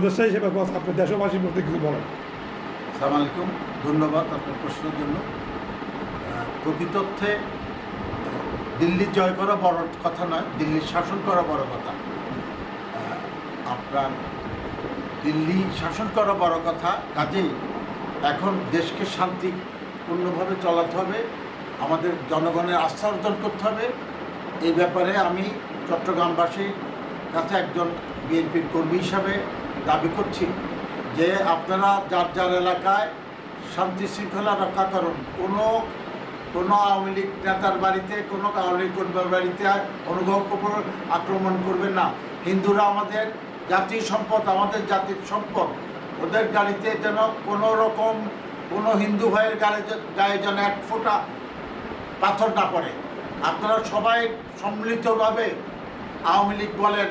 উপদেষ্টা হিসেবে বস আপনি দেশবাসীর প্রতি কিছু বলেন। সালাম আলাইকুম। ধন্যবাদ আপনার প্রশ্নের জন্য। প্রকৃতর্থে দিল্লি জয় করা বড় কথা নয়, দিল্লির শাসন করা বড় কথা। আপনার দিল্লি শাসন করা বড় কথা, কাজেই এখন দেশকে শান্তিপূর্ণভাবে চালাতে হবে, আমাদের জনগণের আস্থা অর্জন করতে হবে। এই ব্যাপারে আমি চট্টগ্রামবাসীর কাছে একজন বিএনপির কর্মী হিসাবে দাবি করছি যে আপনারা যার যার এলাকায় শান্তি শৃঙ্খলা রক্ষা করুন। কোনো কোনো আওয়ামী লীগ নেতার বাড়িতে, কোনো আওয়ামী লীগ কর্মীর বাড়িতে অনুভব করে আক্রমণ করবেন না। হিন্দুরা আমাদের জাতীয় সম্পদ, আমাদের জাতির সম্পদ। ওদের গাড়িতে যেন কোনো রকম কোনো হিন্দু ভাইয়ের যে- গায়ে যেন এক ফোঁটা পাথর না পড়ে। আপনারা সবাই সম্মিলিতভাবে আওয়ামী লীগ বলেন,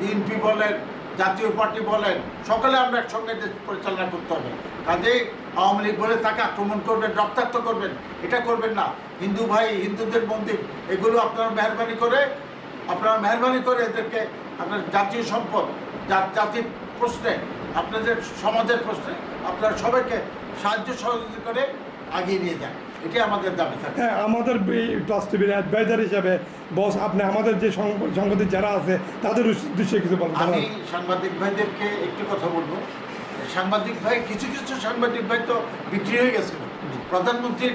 বিএনপি বলেন জাতীয় পার্টি বলেন, সকলে আমরা একসঙ্গে দেশ পরিচালনা করতে হবে। কাজেই আওয়ামী লীগ বলে তাকে আক্রমণ করবেন, রক্তাক্ত করবেন, এটা করবেন না। হিন্দু ভাই, হিন্দুদের মন্দির, এগুলো আপনারা মেহরবানি করে, আপনারা মেহরবানি করে এদেরকে আপনার জাতীয় সম্পদ জাতির প্রশ্নে, আপনাদের সমাজের প্রশ্নে আপনারা সবাইকে সাহায্য সহযোগিতা করে আগিয়ে নিয়ে যান। হ্যাঁ আমাদের প্লাস টিভির অ্যাডভাইজার হিসাবে বস আপনি আমাদের যে সং- যারা আছে তাদের উদ্দেশ্যে কিছু বলেন আমি সাংবাদিক ভাইদেরকে একটু কথা বলব। সাংবাদিক ভাই কিছু কিছু সাংবাদিক ভাই তো বিক্রি হয়ে গেছিল। প্রধানমন্ত্রীর